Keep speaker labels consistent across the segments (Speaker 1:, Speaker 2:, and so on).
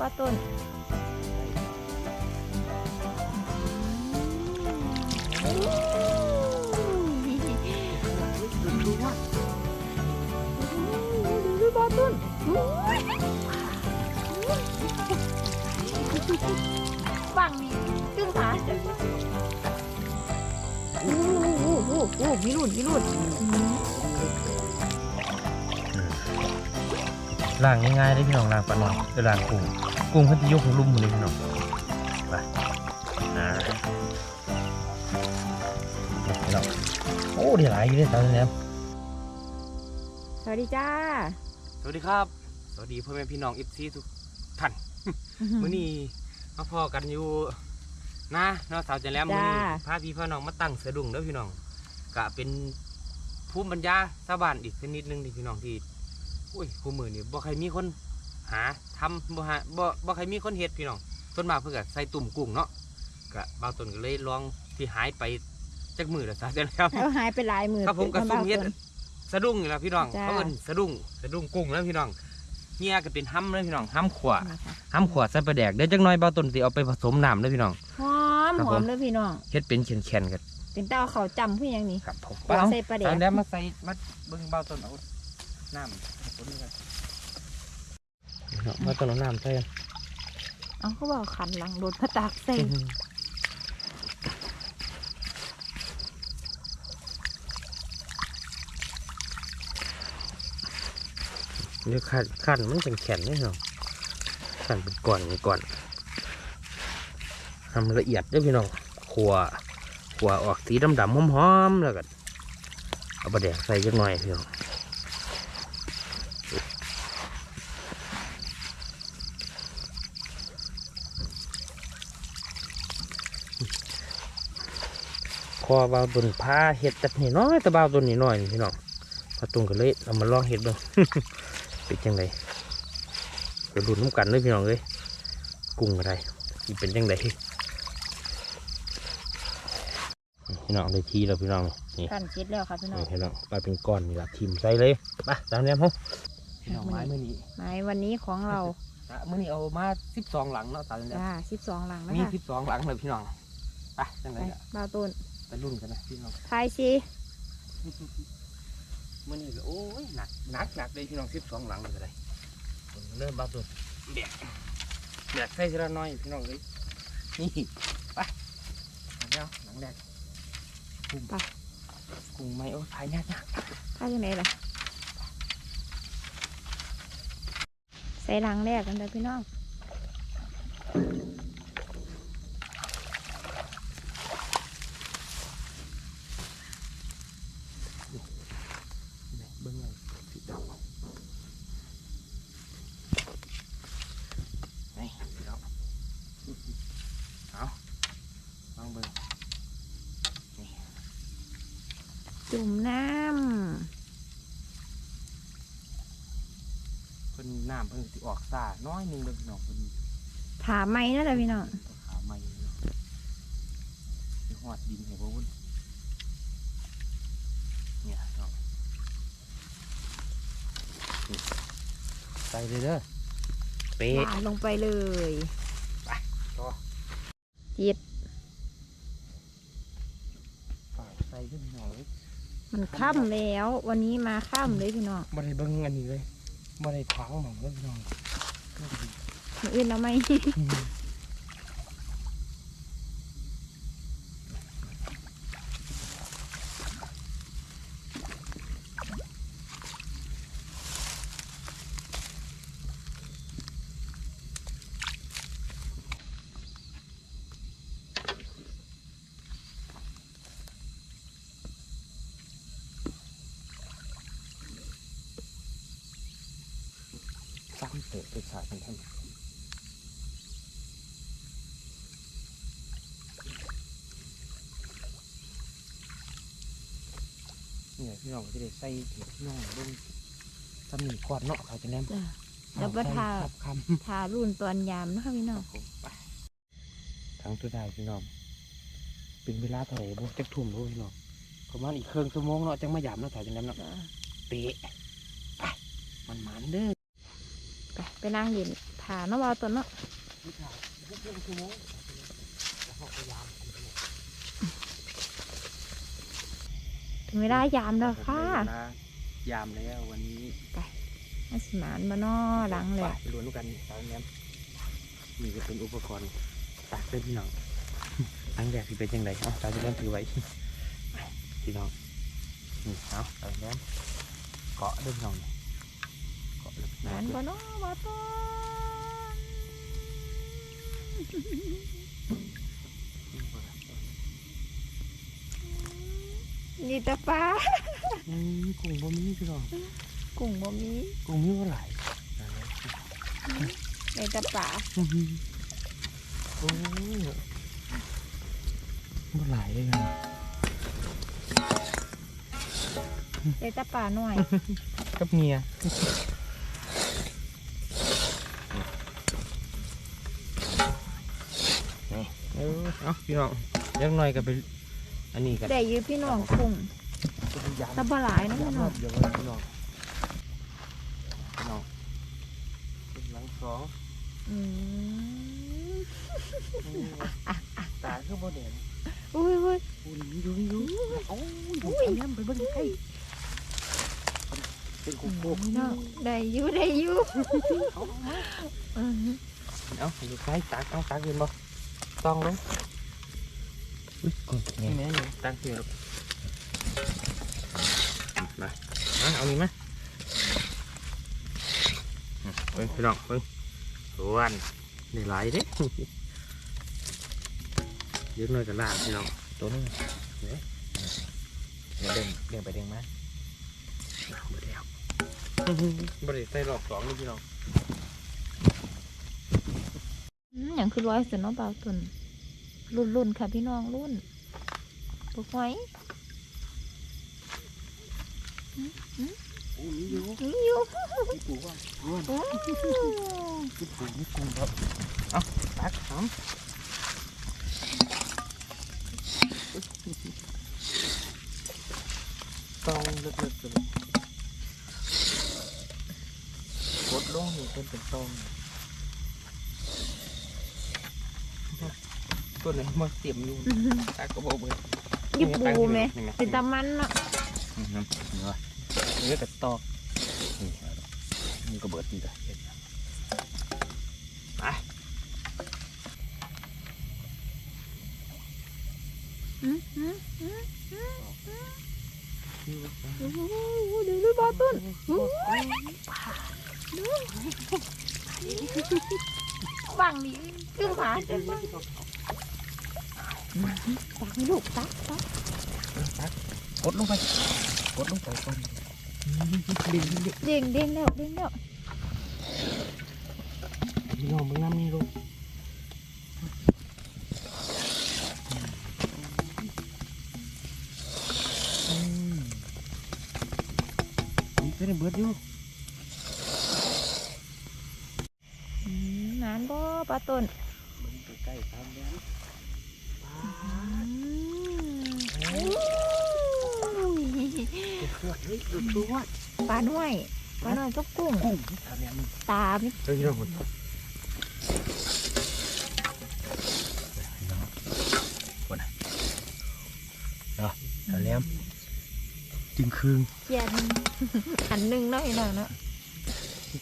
Speaker 1: ปลาต้นดูว่าดูปลาต้นฝั่งนี้ครึ่งขาโอ้หโอ้โหมีรุ่นมีรุ่น
Speaker 2: ล้างง่ายๆได้พี่น้องล้างปลาหน่อยเดี๋ยวล้างกุ้งกุ้งเพิ่นจะยกของลุ่มหมดเลยพี่น้องไปอ่าพี่น้องโอ้เดี๋ยวหลายอยู่เลยตอนนี้ครับ
Speaker 1: สวัสดีจ้า
Speaker 2: สวัสดีครับ สวัสดีพ่อแม่พี่น้องเอฟซีทุกท่านมื้อนี้มาพอกันอยู่นะเนาะสาวจันแหลมมื้อนี้
Speaker 1: จ้า
Speaker 2: พาพี่พ่อน้องมาตั้งสะดุ้งเด้อพี่น้องกะเป็นภูมิปัญญาชาวบ้านอีกชนิดหนึงที่พี่น้องที่ อุ้ยคู่มือนี่บ่ใครมีคนหาทำบ่หาบ่บ่ใครมีคนเฮ็ดพี่น้องส่วนมากเพิ่นก็ใส่ตุ่มกุ้งเนาะกะบางต้นก็เลยลองที่หายไปจักมือแล้วสาวจันแหลม
Speaker 1: แล้วหายไปหลายมือ
Speaker 2: ครับผมกับซุ่มเฮ็ด
Speaker 1: พิ่น
Speaker 2: สะดุ้งนี่แหละพี่น้อง
Speaker 1: จ้า
Speaker 2: เขาเอิ้นสะดุ้งสะดุ้งกุ้งแล้วพี่น้องเงี้ยก็เป็นห้ำเลยพี่น้องห้ำขว
Speaker 1: บ้าเพิ่น
Speaker 2: ห้ำขวใส่ปลาแดกเดี๋ยวจักหน้อยเบาต้นสิเอาไปผสมน้ำเลยพี่น้อง
Speaker 1: หอม
Speaker 2: ครับ
Speaker 1: ห
Speaker 2: ผ
Speaker 1: อ
Speaker 2: ม
Speaker 1: มเลยพี่น้อง
Speaker 2: เฮ็ดเป็นแข็งๆกัน
Speaker 1: เป็นเต้าเขาวจำผู้หยังนี่
Speaker 2: ครับผม
Speaker 1: ขวใส่ปลาแดก
Speaker 2: ตอนนี้มาใส่มาเบิ่งเบาต้นเอาน้ำผ สมกันเบาต้นเอาน้ำใส่กัน
Speaker 1: เอาเขาบอกขันหลังรถพระตากใส่
Speaker 2: เดี๋ยวขันขันมันเป็นแข็งนี่เหรอขันเป็นก้อนเป็นก้อนทำละเอียดเด้วยพี่น้องขัวขัวออกสีดำๆหอมๆแล้วก็เอาปลาแดกใส่จักหน่อยพี่น้อง คอเบาตุนผ้าเห็ดแต่นี่น้อยแต่เบาตุนนี่น้อยนี่พี่น้องพอตุนก็เลยเอามาลองเห็ดเบ้างเป็นจังไดเดี๋ยวดูน้ำกันเลยพี่น้องเลยกุ้งอะไรสิเป็นจังไดพี่น้องได้ทีแล้วพี่น้องนี่
Speaker 1: กันชิดแล้วค่ะพี่น้อง
Speaker 2: นี่พี่น้องปลาเป็นก้อนนี่ละทิมใส่เลยไปตามนี้ครับพี่น้องไม้มื่อนี้
Speaker 1: ไม้วันนี้ของเรา
Speaker 2: อะมื่อนี้เอามาสิบสองหลังเนาะตามนี้
Speaker 1: จ้าสิบสองหลังนะ
Speaker 2: มี
Speaker 1: คะ
Speaker 2: สิบสองหลังเลยพี่น้องไปจัง
Speaker 1: ไป
Speaker 2: ไดอะ
Speaker 1: บ้าวต้น
Speaker 2: ไปรุ่นกันนะพี่น้อง
Speaker 1: ทายสิ
Speaker 2: มื่อนี้ก็โอ้ยหนักหนักหนักเลยพี่น้องสิบสองหลังเลยก็ได้เริ่มบ้าตัวแบกแบกใส่ทีละน้อยพี่น้องเลยนี่ไปเอาแล้วหลังแรกกุ้งกุ้งไม่โอ้ถ่ายยากยาก
Speaker 1: ทายยังไงล่ะใส่หลังแรกกันเลยพี่น้อง
Speaker 2: เบิ้งเลยสีดำนี่พี่น้องเอาลองเบิ้ง
Speaker 1: จุ่มน้
Speaker 2: เพิ่นน้ำเพิ่นสิออกซ่าน้อยหนึงเลยพี่น้องเพิ่นำ
Speaker 1: ถามไหมนั่นแหละพี่น้อง
Speaker 2: ขาใหม่เลยเนาะสิหอดดินให้บ่วุ่นเนี่ยพี่น้องนี่ใส่เลยเด้อเป๊ะ
Speaker 1: วางลงไปเลย
Speaker 2: ต่อ
Speaker 1: จิต
Speaker 2: ฝากใส่ขึ้นพี่น้องเลย
Speaker 1: มันค่ำแล้ว วันนี้มาค่ำเลยพี่น้อง
Speaker 2: บ่ได้เบิ่งอันนี้เลย บ่ได้ขวางหมองเลยพี่น้อง
Speaker 1: มืออื่นเอาไหม
Speaker 2: ซ้ำเตะไปสายกันทั้ง เนี่ยพี่น้องก็จะได้ใส่เห็ดพี่น้องลงสำนีก่อนเนาะเขาจะแนม
Speaker 1: จ้ะแล้วก็ทา
Speaker 2: ครับคำ
Speaker 1: ทารุ่นตอนยามนะคะพี่น้อง
Speaker 2: ไปทางตัวได้พี่น้อง เป็นเวลาเท่าไหร่บ่จักทุ่มบ่พี่น้องประมาณอีกครึ่งชั่วโมงเนาะจังมายามเนาะถ่ายจังนั้นเนาะ
Speaker 1: จ้ะ
Speaker 2: เป๊ะไปมันหมันเด้อ
Speaker 1: ไปไปนั่งเย็นทถาเนาะว่าต้นเนาะ
Speaker 2: ไม่ขาดไม่เพียงชั่วโมงแล้วเขาพยายาม
Speaker 1: ถึงเวลายามแล้วค่ะ
Speaker 2: ยามแล้ววันนี้
Speaker 1: มาสิหมานมาน้อหลังเลย
Speaker 2: ไปล้วนกันตอนนี้นี่จะเป็นอุปกรณ์ตักเส้นพี่น้องอันแรกที่เป็นยังไงเอาตาจะเริ่มถือไว้พี่น้องนี่เอาตอนนี้เกาะด้วยพี่น้องนี่เกาะเลย
Speaker 1: หมานบ่น้อว่าต้น นี่แต่ปลา
Speaker 2: อืมกุ้งบ่มีพี่น้อง
Speaker 1: กุ้งบ่มี
Speaker 2: กุ้งมีว่าหลาย
Speaker 1: ในแต่ปลา
Speaker 2: โอ้ยว่าหลายเลยนะ
Speaker 1: ในแต่ปลาหน่อย
Speaker 2: กับเมียเออเอาพี่น้องเล็กน้อยก็เป็น อันนี้กัน
Speaker 1: ได้อยืพี่น้องกุ้งแตะบหลายเนาะพี่น้อง
Speaker 2: เดี๋ยวพี่น้องพี่น้องเป็นหลังสอง
Speaker 1: อืม
Speaker 2: ตาคือโมเดล
Speaker 1: อุ้ยอุ้ย
Speaker 2: อุ้ยดูดูโอ้ยดูแย้มไปเบิ่งใกล้เป็นกุ้งโบก
Speaker 1: พี่น้องได้อยูได้อยูอือหือ
Speaker 2: เอาดูใกล้ตักเอาตักเห็นบ่ต้องลงอุ้ยกุ้ง นี่แม่นี่ตักเห็นหรอมามาเอานี่มาเบิ่งพี่น้องเบิ่งสวนนี่หลายเด้เยอะหน่อยกับลาบพี่น้องตัวนึงเนี่ยเดี๋ยวเด้งเด้งไปเด้งมาบ่ได้เอาบ่ได้ใส่รอบสองนี่พี่น้อง
Speaker 1: อย่างคือร้อยเสนเนาะเบาตุน รุ่นรุ่นค่ะพี่น้องรุ่นปุกไว้
Speaker 2: โอ้ยอยู่
Speaker 1: นี่อยู่
Speaker 2: ที่ปลูกว่าอ้วน
Speaker 1: โอ้
Speaker 2: ที่ปลูกนี่ปลูกครับเอาตักหอมตองเล็กๆเลยกดลงนี่เป็นเป็นตอง ตัวไหนมาเสียมอยู่ตักก็บอกเบิด
Speaker 1: ยิบปูไหมเป็นตามันเนาะ
Speaker 2: อืมนี่วะนี่ก็ตอกนี่นี่ก็เบิดนี่จ้ะไป
Speaker 1: อืมอืมอืมอืมโอ้โหเดี๋ยวดูเบาตุนโอ้ยบังดิขึ้นขาจะบัง ตักให้ลูกตักตัก
Speaker 2: กดลงไป กดลงไปก่อนดึงดึงดึง
Speaker 1: เด้งเด้งแล้วเด้งแล้ว
Speaker 2: พี่น้องมึงน้ำนี่ลูกอืมนี่เป็นเบิดอยู่
Speaker 1: อืมนานบ่ปลาตุน
Speaker 2: มึงไปใกล้ตามแล้ว
Speaker 1: อืมอุ้ย
Speaker 2: เสือกเฮ้ยดูตัว
Speaker 1: ปลาด้วยปลาหน่อยก็กุ้ง
Speaker 2: กุ้งตามแล้วมึง
Speaker 1: ตาไม่
Speaker 2: เฮ้ยน้องคนคนนะเนาะตามแล้วจึงคืน
Speaker 1: เขียนอันหนึ่งเนาะอ้หน่อยเนาะ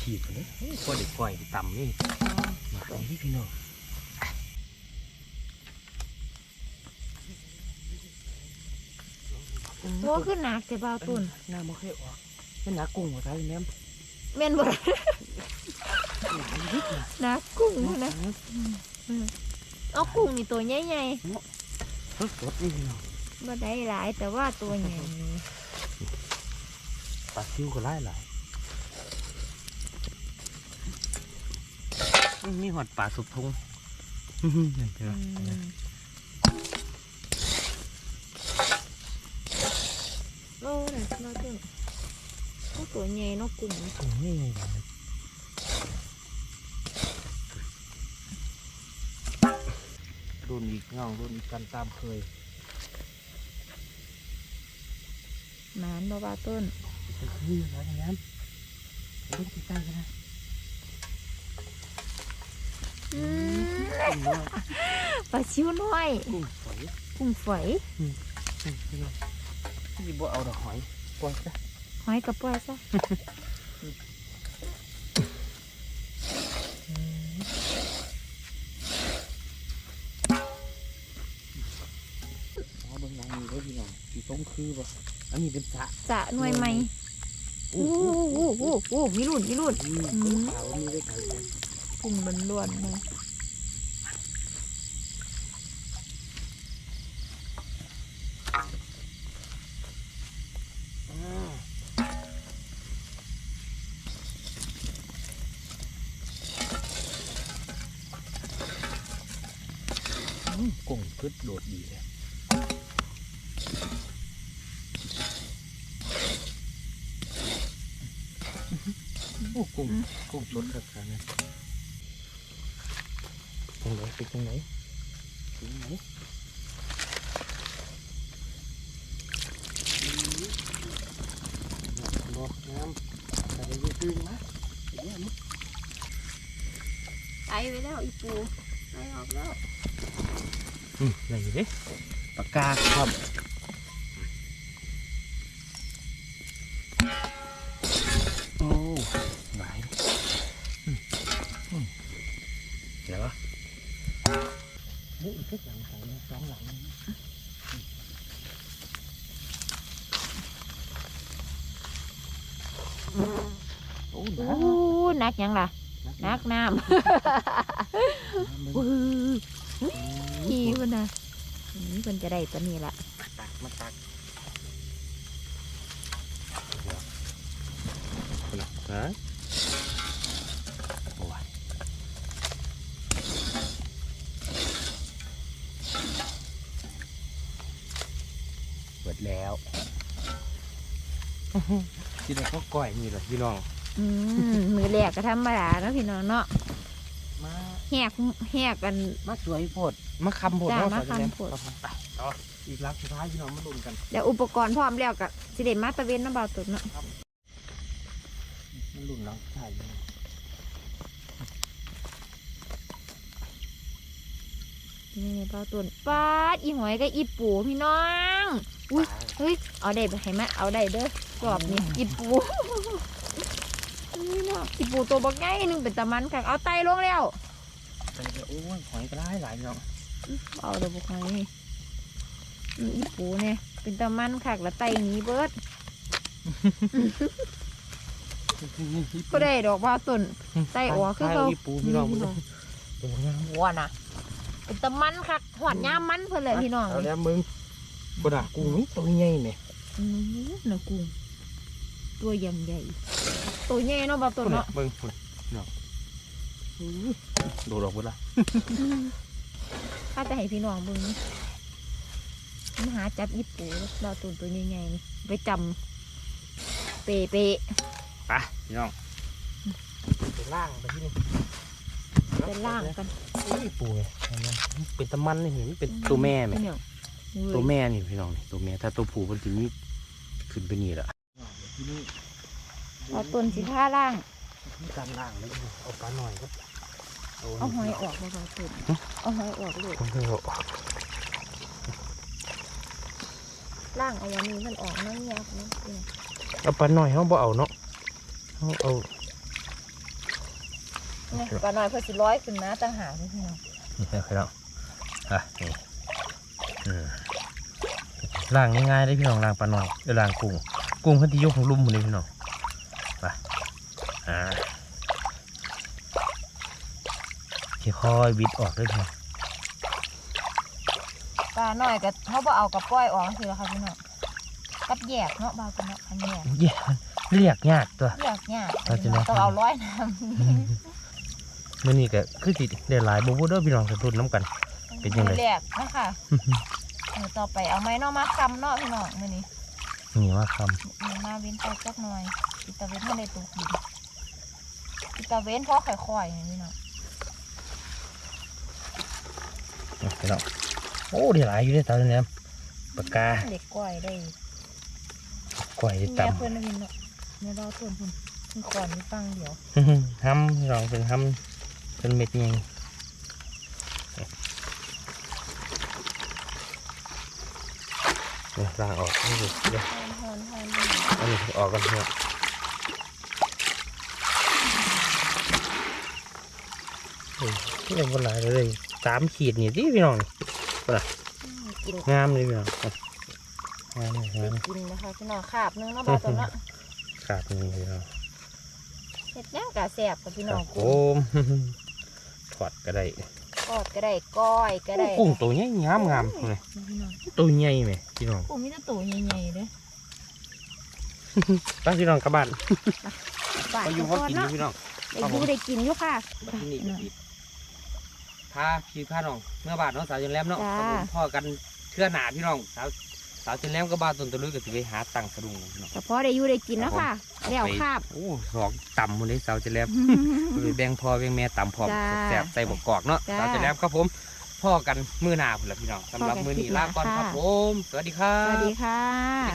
Speaker 2: ขีดเลยพอเด็กก่อยต่ำนี่มาตรงนี้พี่น้อง
Speaker 1: โอ้ขึ้นหนักแต่เบาตุน
Speaker 2: หน้าไม่เคยออกมันหนากุ้งหัวใจแม่ม
Speaker 1: เม่นบ่ได้หนักกุ้งนะเอากุ้งนี่ตัวใหญ่
Speaker 2: สดสดนี่พี่น้อง
Speaker 1: ๆบ่ได้หลายแต่ว่าตัวใหญ่
Speaker 2: ปลาซิวก็ไล่หลายมีหอดปลาสุบทงนั่นเถ
Speaker 1: อื
Speaker 2: อะ
Speaker 1: มโอ้ยเบาตุน ก็ตัวใหญ่เนาะกุ้ง
Speaker 2: โอ้ยรุ่นอีกเงารุ่นอีกกันตามเคย
Speaker 1: หมานบ่เบาตุ น
Speaker 2: เป็นคืออะไรอย่างนั้นลูกใกล้ๆกันนะ
Speaker 1: อืม
Speaker 2: กุ้งน้อย
Speaker 1: ปลาชิวน้อย
Speaker 2: กุ้งฝอย
Speaker 1: กุ้งฝอย
Speaker 2: อืมพี่น้องพี่บ่เอาดอกหอยปล่อยซะ
Speaker 1: หอยกระป๋อยซะ
Speaker 2: เอาเบิ่งน้ำมีไว้พี่น้องสีต้มคือบ่อันนี้เป็นสระ
Speaker 1: จะหน่วยไหม
Speaker 2: อู้
Speaker 1: โอ้โหโอ้โหโอ้โหมีรุ่นมีรุ่น
Speaker 2: อืม
Speaker 1: อืม
Speaker 2: ขาวมีได้ขาว
Speaker 1: กุ้งมันล้วนๆเลย
Speaker 2: อ่าอืมกุ้ง พึดโดดดีเลยโอ้กุ้งกุ้งสดครับครับเนี่ยตรงไหนไปตรงไหนตรงไหนบอกน้ำแต่ยังดึงนะเดี๋ยวมัน
Speaker 1: ไอไปแล้วอีปูไอออกแล้ว
Speaker 2: อืมอะไรอยู่ดิปากกาครับโอ้หลายอืมอื มเดี๋ยววะเฮ้ยอีกสักหลังสองสองหลังโอ้หนา
Speaker 1: โอ้นักยังล่ะนักน้ำ
Speaker 2: มึง
Speaker 1: วื้ออีมันนะนี่มันจะได้ตัวนี้ละ
Speaker 2: มาตักมาตักฮะโอ้ยเปิดแล้วที่ไหนก็ก่อยนี่แหละพี่น้อง
Speaker 1: อืมมือแรกก็ธรรมดาเนาะพี่น้องเนาะ
Speaker 2: มา
Speaker 1: แหกแหกกัน
Speaker 2: มาสวยโพดมาคำโพด
Speaker 1: จ้า
Speaker 2: เนาะ
Speaker 1: มา
Speaker 2: สวยจัง
Speaker 1: คำโพด
Speaker 2: ครับผมไปต่ออีกรักสุดท้ายพี่น้องมาลุ้นกัน
Speaker 1: เดี๋ยวอุปกรณ์พร้อมแล้วกับสิเดมาตะเวนน้ำเบาตุนเนาะ
Speaker 2: มาลุ้นรักสุดท้ายพี่น้อง
Speaker 1: นี่เบาตุนปาดอีหอยกับอีปูพี่น้อง อุ้ย เฮ้ยเอาได้ไปให้มาเอาได้เด้อกรอบนี่อีปู นี่เนาะอีปูตัวบักใหญ่หนึงเป็นตะมันค่ะเอาไตลงแล้ว
Speaker 2: ไปเลยโอ้ยหอยก็ได้หลายพี่น้อง
Speaker 1: เอาเดี๋ยวบุกให้อืมอีปูเนี่ยเป็นตะมันคักแล้วไตหนี้เบิดก็ได้ดอกว่าต้นไส้อั่วคือเขา
Speaker 2: ไส้ปูพี่น้อง
Speaker 1: พี่น้อง
Speaker 2: ตัวงาม
Speaker 1: วัวนะเป็นตะมันคักหอดย่ามมันเพื่อนเลยพี่น้อง
Speaker 2: เอาแล้วมึงกระดาษกุ้งนี่ตัวใหญ่เนี่ย
Speaker 1: อืมนะกุ้งตัวอยังใหญ่ ตัวใหญ่เนาะแบบตัวเนาะ
Speaker 2: เบิ้งพุ่นเนาะโดดออกหมดละ
Speaker 1: ข้าจะให้พี่น้องเบิ่งมันหาจับอีปูเราตัวตัวใหญ่ๆนี่ไปจำเปเปะ
Speaker 2: ไปพี่น้องไปล่างไปที่นี่
Speaker 1: ไปล่างกัน
Speaker 2: นี่ปูเนี่ยมันเป็นตะมันนี่เห็นมันเป็นตัวแม่ไหม
Speaker 1: พี่น้องเว้ย
Speaker 2: ตัวแม่นี่พี่น้องนี่ตัวแม่ถ้าตัวผู้มันจะมีขึ้นไปนี่แหละที่นี่
Speaker 1: เอาต้นสีท่าล่าง
Speaker 2: การล่างแล้วเอาปลาหน่อยก็
Speaker 1: เอาหอยออกมาเอาต้นเอาหอยออกเลย
Speaker 2: ผมจะเอา
Speaker 1: ล่างเอาวันนี้มันออกน้ำยากนะพี่
Speaker 2: เอาปลาหน่อยเขาบ่เอาเนาะเขาเอา
Speaker 1: ปลาหน้อยเพื่อสิร้อยขึ้นนะต่างหากนี่พี่น้อง
Speaker 2: นี่ครับพี่น้องอะนี่ล่างง่ายๆได้พี่น้องล่างปลาหน่อยเออล่างกุ้งกุ้งเพิ่นที่ยกของลุ่มหมดเลยพี่น้องไปอ่า ค่อยๆบิดออกเลยพี่น้อง
Speaker 1: ปลาน้อยกับเขาบ่เอากับป้อยออกสิแล้วค่ะพี่น้องกับแยกเนาะบางคนเนาะอันแยก
Speaker 2: เย้เรียกยากตัว
Speaker 1: แยกยาก
Speaker 2: เอาสิเนาะ
Speaker 1: ต้องเอาร้อยน้
Speaker 2: มื่อนี้ก็คือสิได้หลายบ่บ่เด้อพี่น้องสะทุนน้ำกันำเป็นยังไง
Speaker 1: มือแรกนะคะมือต่อไปเอาไม้เนาะมาคำเนาะพี่น้องมื้อนี้
Speaker 2: นี่ว่าค
Speaker 1: มือมาเว้นไปจักหน่อยอิตาเว้นไม่ได้ตกดินอิตาเว้นเพราะค่อยๆนี่พี่น้อง
Speaker 2: พี่น้อโอ้ได้หลายอยู่ได้เต่าเนี่ยปากกา
Speaker 1: เด็กกล้วยได้
Speaker 2: กล้วยได้ต่ย
Speaker 1: เพื่อนเห็นเนาะในรอต้นคุณคุณก่อนนี่ตั้งเดี๋ยว
Speaker 2: หั่มลองเป็นหั่มเป็นเม็ดยิงี้ล่างออกนี่ดูเดี๋ยว
Speaker 1: อันนี้
Speaker 2: ออกกันเถอะเฮ้ยเล่นกันหลายเลย สามขีดนี่ที่พี่น้องนี่
Speaker 1: กิน
Speaker 2: งามเลยพี่น้องงามเลยงาม
Speaker 1: กินนะคะพี่น้องขาบนึงเนาะบาตัวเนาะ
Speaker 2: ขาดนี่พี่น้อง
Speaker 1: เห็ดย่างกะแสบกับพี่น้อง
Speaker 2: โอ้มถอดก็ได้
Speaker 1: กอดก็ได้ก้อยก็ได้
Speaker 2: กุ้งตัวใหญ่งามงามเลย
Speaker 1: พี่น้อง
Speaker 2: ตัวใหญ่ไหมพี่น้อง
Speaker 1: กุ้งมีแต่ตัวใหญ่ๆเด้อ
Speaker 2: ไป้าพี่น้องกลับบ้าน
Speaker 1: ฝ่าย
Speaker 2: ไปอยู่
Speaker 1: ก่
Speaker 2: เขา
Speaker 1: อน
Speaker 2: กินอ
Speaker 1: เนาะ
Speaker 2: ยู่พี่น้อง
Speaker 1: ได้อยู่ได้กินอยู่ค่ะ
Speaker 2: มาที่นี่ พี่พาพี่พาน้องเมื่อบาทน้องสาวจนแลมเนาะ
Speaker 1: จ้า
Speaker 2: ครับผมพ่อกันเทื่อหนาพี่น้องสาวสาวจนแลมก็บ้านต้นตะลุยก็สิไปหาตังค์สะดุ้งพี่น้อง
Speaker 1: แต่พอได้อยู่ได้กินเนาะค่ะแล้วคาบ
Speaker 2: โอ้สองต่ำหมดเลยสาวจนแลม ไปแบ่งพ่อแบ่งแม่ต่ำพร้อม
Speaker 1: จ้า
Speaker 2: แสบใส่บกกอกเนาะ
Speaker 1: จ้า
Speaker 2: สาวจนแลมครับผมพ่อกันมือหนาพุ่นละพี่น้องสำหรับ
Speaker 1: พ่อกัน
Speaker 2: มือนี้
Speaker 1: คลิปหน้า
Speaker 2: ลาก่อนครับ
Speaker 1: ค่ะ
Speaker 2: ผม สวัสดีครับ
Speaker 1: สวัสดีค่ะ